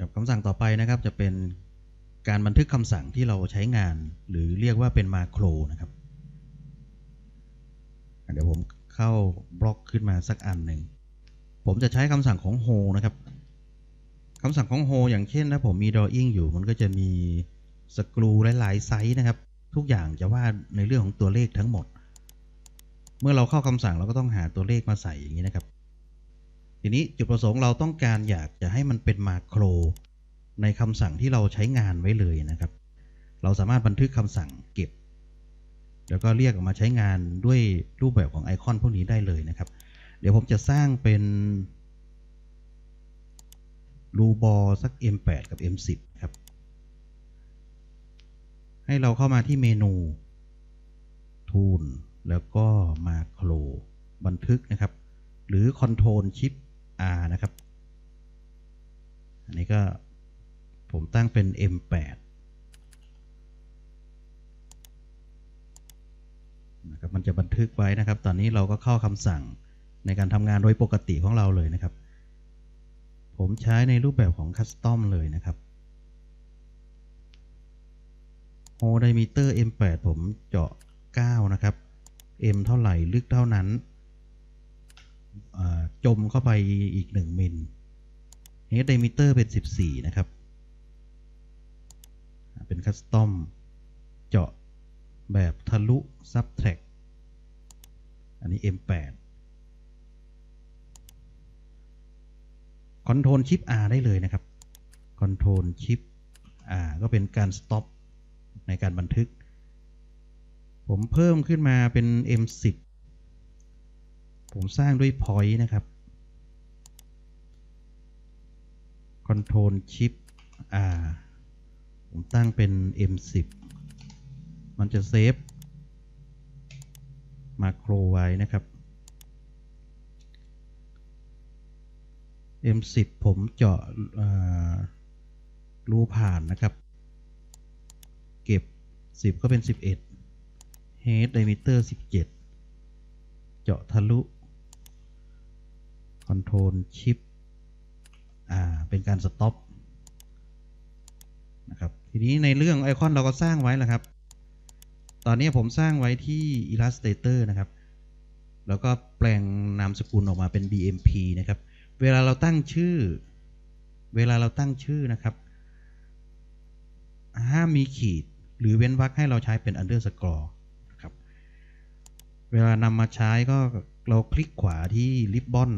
กับคำสั่งต่อไปนะครับจะเป็นการบันทึกคำสั่งที่เราใช้งาน หรือเรียกว่าเป็นมาโครนะครับเดี๋ยวผมเข้าบล็อกขึ้นมาสักอันหนึ่งผมจะใช้คำสั่งของ h o นะครับคำสั่งของ h o อย่างเช่นถ้าผมมี drawing อยู่มันก็จะมีสกรูหลายๆไซส์นะครับ ทุกอย่างจะว่าในเรื่องของตัวเลขทั้งหมด เมื่อเราเข้าคำสั่งเราก็ต้องหาตัวเลขมาใส่อย่างนี้นะครับ ทีนี้จุดประสงค์เราต้องการอยากจะให้มันเป็นมาโคร ในคำสั่งที่เราใช้งานไว้เลยนะครับ เราสามารถบันทึกคำสั่งเก็บ แล้วก็เรียกออกมาใช้งานด้วยรูปแบบของไอคอนพวกนี้ได้เลยนะครับ เดี๋ยวผมจะสร้างเป็นรูบอสัก M8 กับ M10 ครับ ให้เราเข้ามาที่เมนู Tool แล้วก็มาโครบันทึกนะครับ หรือ Control Shift R นะครับ อันนี้ก็ผมตั้งเป็น M8 นะครับมันจะบันทึกไว้นะครับ ตอนนี้เราก็เข้าคำสั่งในการทำงานโดยปกติของเราเลยนะครับ ผมใช้ในรูปแบบของคัสตอมเลยนะครับโฮไดมิเตอร์ M8 ผมเจาะ 9 นะครับ M เท่าไหร่ ลึกเท่านั้น จมเข้าไปอีก 1 มิลเฮดไดมิเตอร์เป็น 14 นะครับ เป็นคัสตอมเจาะแบบทะลุ Subtract อันนี้ M8 Control Shift R ได้เลยนะครับ Control Shift R ก็เป็นการ Stop ในการบันทึก ผมเพิ่มขึ้นมาเป็น M10 ผมสร้างด้วย Point นะครับ Control Shift R ผมตั้งเป็น M10 มันจะเซฟมาโครไว้นะครับ M10 ผมเจาะรูผ่านนะครับ เก็บ 10 ก็เป็น 11 Head diameter 17 เจาะทะลุ Control Shift อ่า เป็นการ Stop นะครับ ทีนี้ในเรื่องไอคอนเราก็สร้างไว้แล้วครับ ตอนนี้ผมสร้างไว้ที่ Illustrator นะครับ แล้วก็แปลงนามสกุลออกมาเป็น BMP นะครับ เวลาเราตั้งชื่อ เวลาเราตั้งชื่อนะครับ ห้ามมีขีด หรือเว้นวรรคให้เราใช้เป็น underscore นะครับเวลานำมาใช้ก็เราคลิกขวาที่ริบบอน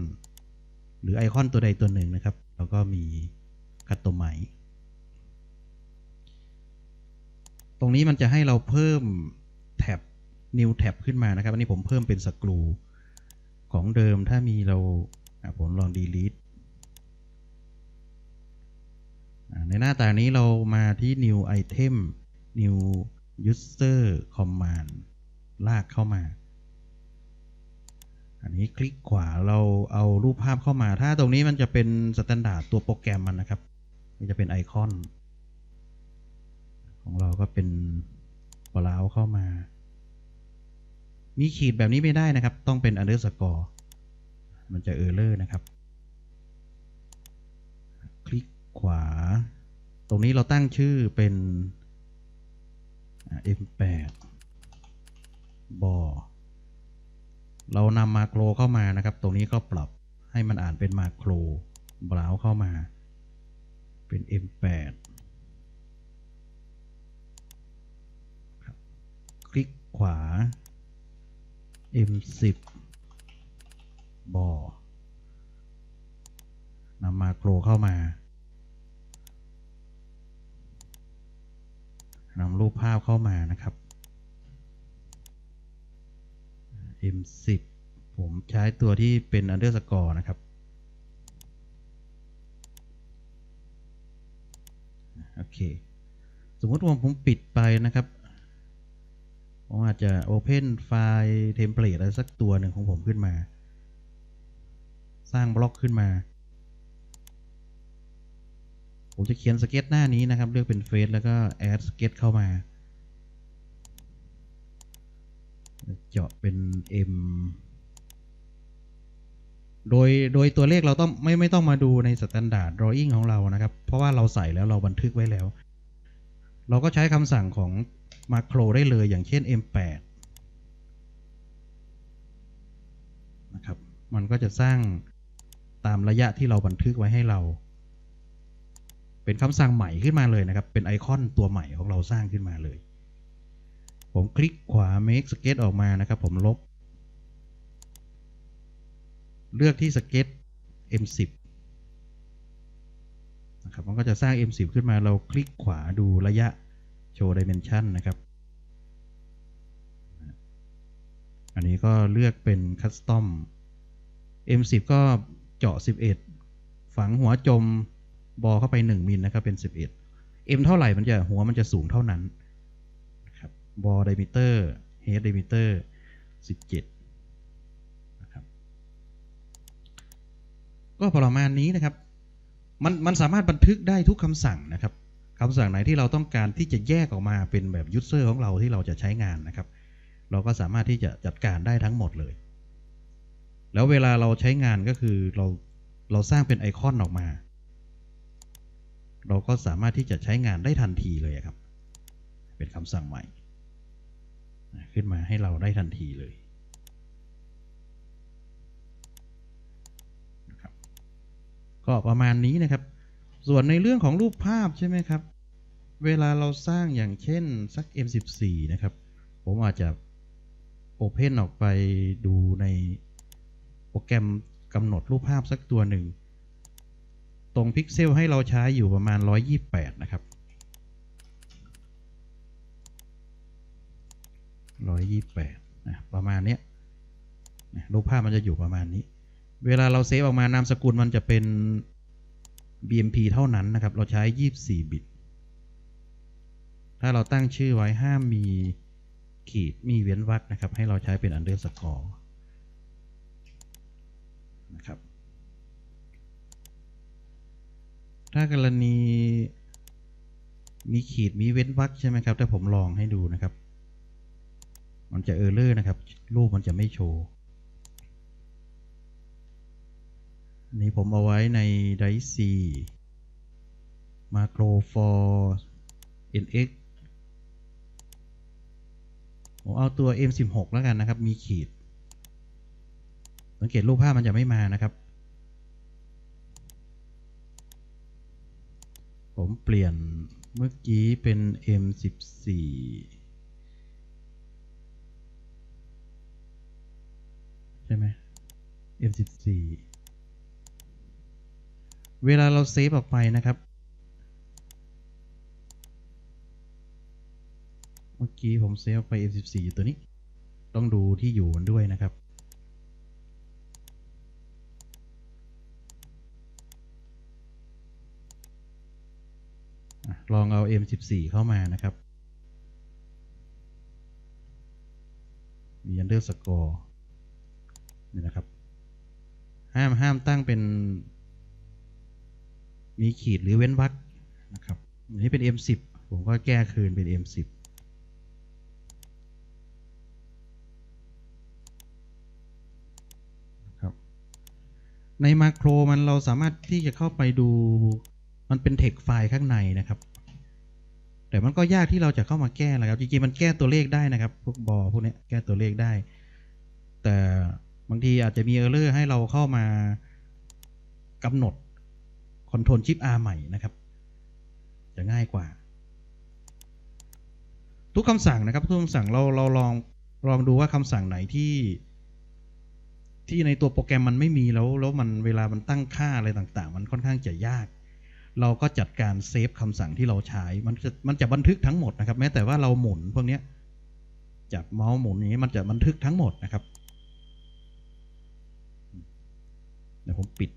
หรือไอคอนตัวใดตัวหนึ่งนะครับแล้วก็มีคัตโตไมตรงนี้มันจะให้เราเพิ่มแท็บ new tab ขึ้นมานะครับ อันนี้ผมเพิ่มเป็นสกรูของเดิมถ้ามีเราผมลอง delete ในหน้าตานี้เรามาที่ new item new user command ลากเข้ามา อันนี้คลิกขวาเราเอารูปภาพเข้ามา ถ้าตรงนี้มันจะเป็นสแตนดาร์ดตัวโปรแกรมมันนะครับมันจะเป็นไอคอน ของเราก็เป็นบราวเข้ามา มีขีดแบบนี้ไม่ได้นะครับ ต้องเป็น underscore มันจะเออร์เลอร์นะครับ คลิกขวา ตรงนี้เราตั้งชื่อเป็น M8 บอ เรานำมาโครเข้ามานะครับ ตรงนี้ก็ปรับให้มันอ่านเป็นมาโครบราวเข้ามา เป็น M8 คลิกขวา M10 บอนำมาโครเข้ามานำรูปภาพเข้ามานะครับ M10 ผมใช้ตัวที่เป็น underscore นะครับ โอเค สมมติว่าผมปิดไปนะครับผมอาจจะ Open ไฟล์ Template อะไรสักตัวหนึ่งของผมขึ้นมา สร้างบล็อกขึ้นมา ผมจะเขียนสเก็ตหน้านี้นะครับ เลือกเป็นเฟซแล้วก็ add สเก็ตเข้ามา เจาะเป็น M โดยโดยตัวเลขเราต้องไม่ไม่ต้องมาดูใน Standard Drawing ของเรานะครับ เพราะว่าเราใส่แล้วเราบันทึกไว้แล้ว เราก็ใช้คำสั่งของ Macro ได้เลยอย่างเช่น M8 นะครับ มันก็จะสร้างตามระยะที่เราบันทึกไว้ให้เรา เป็นคำสั่งใหม่ขึ้นมาเลยนะครับ เป็นไอคอนตัวใหม่ของเราสร้างขึ้นมาเลย ผมคลิกขวา make sketch ออกมานะครับ ผมลบ เลือกที่สเก็ต M10 นะครับ มันก็จะสร้าง M10 ขึ้นมา เราคลิกขวาดูระยะโชว์ dimension นะครับ อันนี้ก็เลือกเป็น custom M10 ก็เจาะ 11 ฝังหัวจมบอเข้าไป 1มิลนะครับ เป็น 11 M เท่าไหร่มันจะหัวมันจะสูงเท่านั้น นะครับบอ diameter head diameter 17นะครับก็ประมาณนี้นะครับ มันมันสามารถบันทึกได้ทุกคำสั่งนะครับคำสั่งไหนที่เราต้องการที่จะแยกออกมาเป็นแบบยูเซอร์ของเราที่เราจะใช้งานนะครับ เราก็สามารถที่จะจัดการได้ทั้งหมดเลย แล้วเวลาเราใช้งานก็คือเราเราสร้างเป็นไอคอนออกมา เราก็สามารถที่จะใช้งานได้ทันทีเลยครับ เป็นคำสั่งใหม่ ขึ้นมาให้เราได้ทันทีเลยนะครับก็ประมาณนี้นะครับ ส่วนในเรื่องของรูปภาพใช่ไหมครับ เวลาเราสร้างอย่างเช่นสัก M14 นะครับ ผมอาจจะ Open ออกไปดูในโปรแกรมกำหนดรูปภาพสักตัวหนึ่ง ตรงพิกเซลให้เราใช้อยู่ประมาณ 128 นะครับ 128นะประมาณเนี้ยนะรูปภาพมันจะอยู่ประมาณนี้ เวลาเราเซฟออกมานามสกุลมันจะเป็น BMP เท่านั้นนะครับ เราใช้ 24 บิต ถ้าเราตั้งชื่อไว้ห้ามมีขีดมีเว้นวรรคนะครับ ให้เราใช้เป็น underscore นะครับ ถ้ากรณีมีขีดมีเว้นวรรคใช่ไหมครับ แต่ผมลองให้ดูนะครับ มันจะเออร์เลอร์นะครับ รูปมันจะไม่โชว์ นี่ผมเอาไว้ใน d i c e macro for nx ผมเอาตัว m16 แล้วกันนะครับ มีขีด สังเกตรูปภาพมันจะไม่มานะครับ ผมเปลี่ยนเมื่อกี้เป็น m14 ช่ไหม m14 เวลาเราเซฟออกไปนะครับ เมื่อกี้ผมเซฟไป f14 อยู่ตัวนี้ ต้องดูที่อยู่มันด้วยนะครับ ลองเอา M14 เข้ามานะครับ มี underscore นี่นะครับ ห้ามห้ามตั้งเป็น มีขีดหรือเว้นวรรคนะครับอันนี้เป็น M10 ผมก็แก้คืนเป็น M10 ครับในมาโครมันเราสามารถที่จะเข้าไปดูมันเป็นเทคไฟล์ข้างในนะครับ แต่มันก็ยากที่เราจะเข้ามาแก้นะครับ จริงๆ มันแก้ตัวเลขได้นะครับ พวกบอพวกนี้แก้ตัวเลขได้ แต่ บางทีอาจจะมีเออร์เลอร์ให้เราเข้ามากำหนดคอนโทรลชิป R ใหม่นะครับ จะง่ายกว่า ทุกคำสั่งนะครับ ทุกคำสั่งเราเราลองลองดูว่าคำสั่งไหนที่ที่ในตัวโปรแกรมมันไม่มีแล้วแล้วมันเวลามันตั้งค่าอะไรต่างๆ มันค่อนข้างจะยาก เราก็จัดการเซฟคำสั่งที่เราใช้ มันจะมันจะบันทึกทั้งหมดนะครับ แม้แต่ว่าเราหมุนพวกนี้จับเมาส์หมุนอย่างนี้มันจะบันทึกทั้งหมดนะครับ เดี๋ยวผมปิด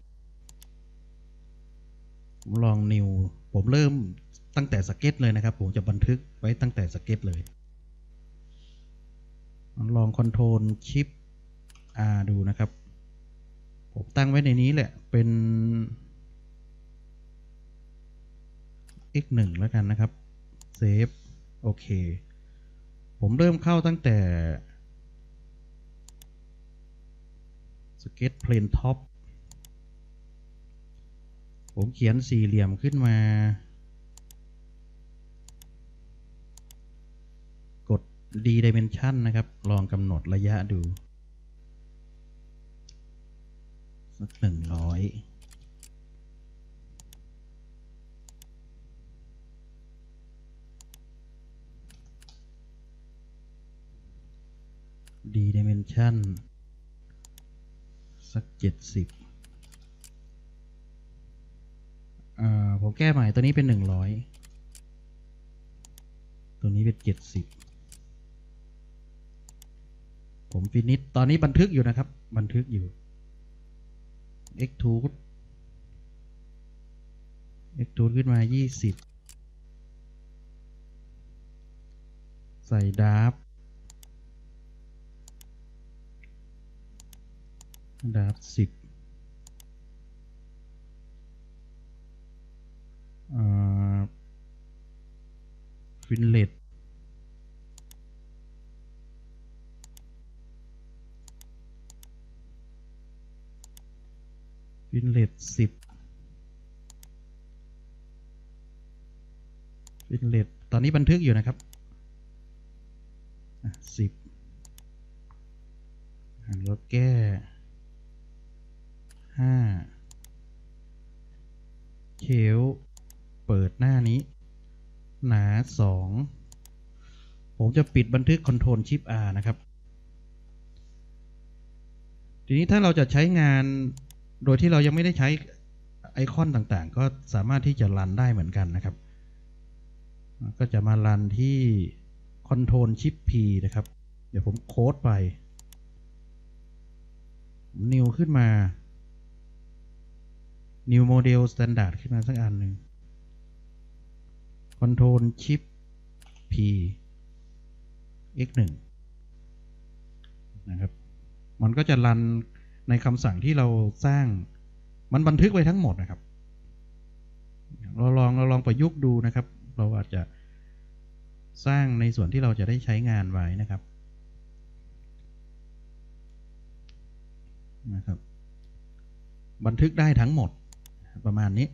ผมลอง นิว ผมเริ่มตั้งแต่สเก็ตเลยนะครับ ผมจะบันทึกไว้ตั้งแต่สเก็ตเลย ลองคอนโทรลชิป R ดูนะครับ ผมตั้งไว้ในนี้แหละ เป็น x 1 แล้วกันนะครับ เซฟ โอเค ผมเริ่มเข้าตั้งแต่สเก็ตเพลนท็อป ผมเขียนสี่เหลี่ยมขึ้นมา กด d dimension นะครับ ลองกำหนดระยะดู สักหนึ่งร้อยดี dimension สักเจ็ดสิบอ่า ผมแก้ใหม่ตัวนี้เป็นหนึ่งร้อยตัวนี้เป็นเจ็ดสิบผมฟินิชตอนนี้บันทึกอยู่นะครับ บันทึกอยู่ extrude extrude ขึ้นมา 20 ใส่ดาบดาบ10อ่า ฟินเลตฟินเลตสิบฟินเลตตอนนี้บันทึกอยู่นะครับสิบแล้วแก้ห้าเขว ปิดหน้านี้ หนาสองผมจะปิดบันทึก Ctrl Shift R นะครับ ทีนี้ถ้าเราจะใช้งานโดยที่เรายังไม่ได้ใช้ไอคอนต่างๆ ก็สามารถที่จะรันได้เหมือนกันนะครับ ก็จะมารันที่ Ctrl Shift P นะครับ เดี๋ยวผมโค้ดไป New ขึ้นมา New Model Standard ขึ้นมาสักอันหนึ่ง Ctrl Shift P X1 นะครับ มันก็จะรันในคำสั่งที่เราสร้าง มันบันทึกไว้ทั้งหมดนะครับ เราลองเราลองประยุกต์ดูนะครับ เราอาจจะสร้างในส่วนที่เราจะได้ใช้งานไว้นะครับ นะครับ บันทึกได้ทั้งหมดประมาณนี้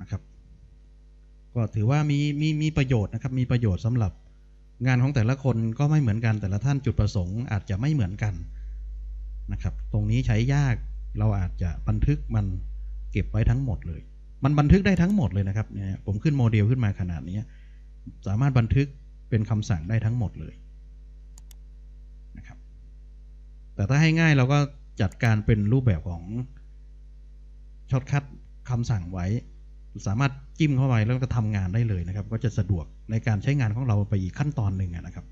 นะครับ ก็ถือว่ามีมีมีประโยชน์นะครับ มีประโยชน์สำหรับงานของแต่ละคนก็ไม่เหมือนกันแต่ละท่านจุดประสงค์อาจจะไม่เหมือนกันนะครับ ตรงนี้ใช้ยากเราอาจจะบันทึกมันเก็บไว้ทั้งหมดเลย มันบันทึกได้ทั้งหมดเลยนะครับเนี่ยผมขึ้นโมเดลขึ้นมาขนาดนี้ สามารถบันทึกเป็นคำสั่งได้ทั้งหมดเลยนะครับ แต่ถ้าให้ง่ายเราก็จัดการเป็นรูปแบบของช็อตคัดคำสั่งไว้ สามารถจิ้มเข้าไปแล้วก็ทำงานได้เลยนะครับ ก็จะสะดวกในการใช้งานของเราไปอีกขั้นตอนหนึ่งนะครับ